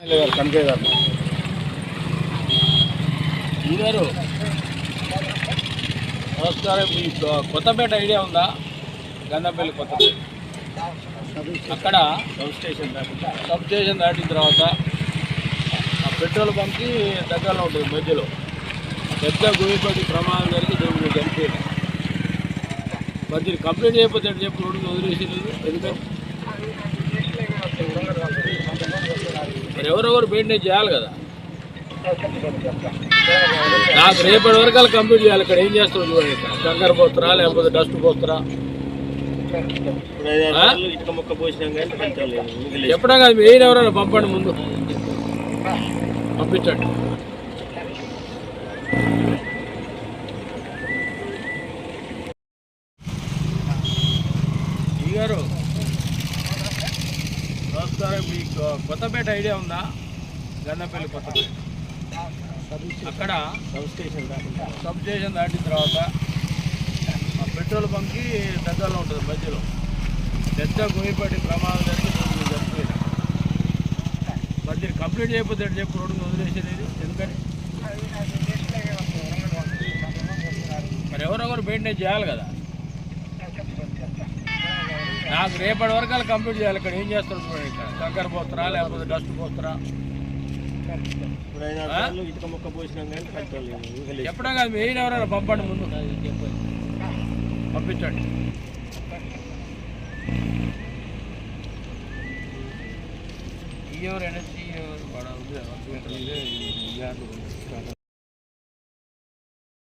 గారు కనకయ్య గారు. గారు నమస్కారం. మీకు కొత్తపేట ఐడియా ఉందా? గంధంపల్లి కొత్తపేట. అక్కడ సబ్ స్టేషన్ దాకా సబ్ స్టేషన్ దాటిన తర్వాత ఆ పెట్రోల్ బంక్కి దగ్గరలో ఉంటుంది మధ్యలో. పెద్ద గోయిపడి ప్రమాదం జరిగి దేవుడు చనిపోయాడు మరి దీన్ని కంప్లీట్ చేయకపోతే చెప్పి? రోడ్డు వదిలేసి ఎందుకని? మరి ఎవరెవరు మెయింటైన్ చేయాలి కదా? నాకు రేపటి వరకు అలా కంప్లీట్ చేయాలి. ఇక్కడ ఏం చేస్తావు చూడండి. కంకర పోతురా లేకపోతే డస్ట్ పోతురా చెప్పడం కాదు మెయిన్ ఎవరైనా పంపండి ముందు. పంపించండి. ఈ గారు నమస్కారం. మీకు కొత్తపేట ఐడియా ఉందా? గన్నపల్లి కొత్తపేట. అక్కడ సబ్ స్టేషన్ సబ్ స్టేషన్ దాటిన తర్వాత పెట్రోల్ బంక్కి దగ్గరలో ఉంటుంది మధ్యలో. పెద్ద గోయిపడి ప్రమాదం జరిగి రెండు చనిపోయింది మరి దీన్ని కంప్లీట్ చేయకపోతే ఎట్లా చెప్పి? రోడ్డు వదిలేసేది ఎందుకని? మరి ఎవరెవరు మెయింటైన్ చేయాలి కదా. నాకు రేపటి వరకు కంప్లీట్ చేయాలి ఇక్కడ. ఏం చేస్తారు చూడండి ఇక్కడ? కంకర పోతురా లేకపోతే డస్ట్ పోతురా. చెప్పడం కాదు మెయిన్ ఎవరైనా పంపండి ముందు. పంపించండి. ఈ ఎవరు